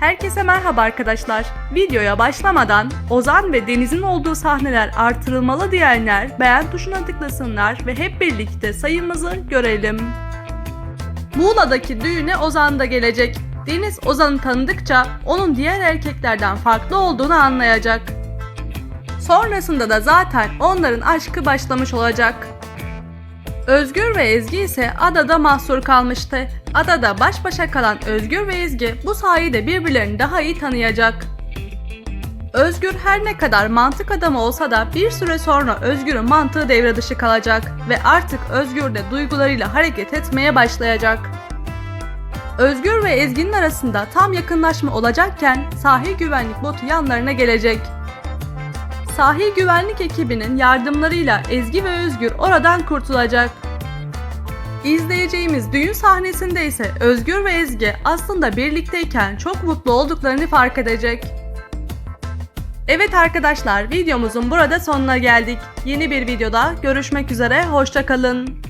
Herkese merhaba arkadaşlar. Videoya başlamadan Ozan ve Deniz'in olduğu sahneler artırılmalı diyenler beğen tuşuna tıklasınlar ve hep birlikte sayımızı görelim. Muğla'daki düğüne Ozan da gelecek. Deniz Ozan'ı tanıdıkça onun diğer erkeklerden farklı olduğunu anlayacak. Sonrasında da zaten onların aşkı başlamış olacak. Özgür ve Ezgi ise adada mahsur kalmıştı. Adada baş başa kalan Özgür ve Ezgi bu sayede birbirlerini daha iyi tanıyacak. Özgür her ne kadar mantık adamı olsa da bir süre sonra Özgür'ün mantığı devre dışı kalacak ve artık Özgür de duygularıyla hareket etmeye başlayacak. Özgür ve Ezgi'nin arasında tam yakınlaşma olacakken sahil güvenlik botu yanlarına gelecek. Sahil güvenlik ekibinin yardımlarıyla Ezgi ve Özgür oradan kurtulacak. İzleyeceğimiz düğün sahnesinde ise Özgür ve Ezgi aslında birlikteyken çok mutlu olduklarını fark edecek. Evet arkadaşlar videomuzun burada sonuna geldik. Yeni bir videoda görüşmek üzere hoşçakalın.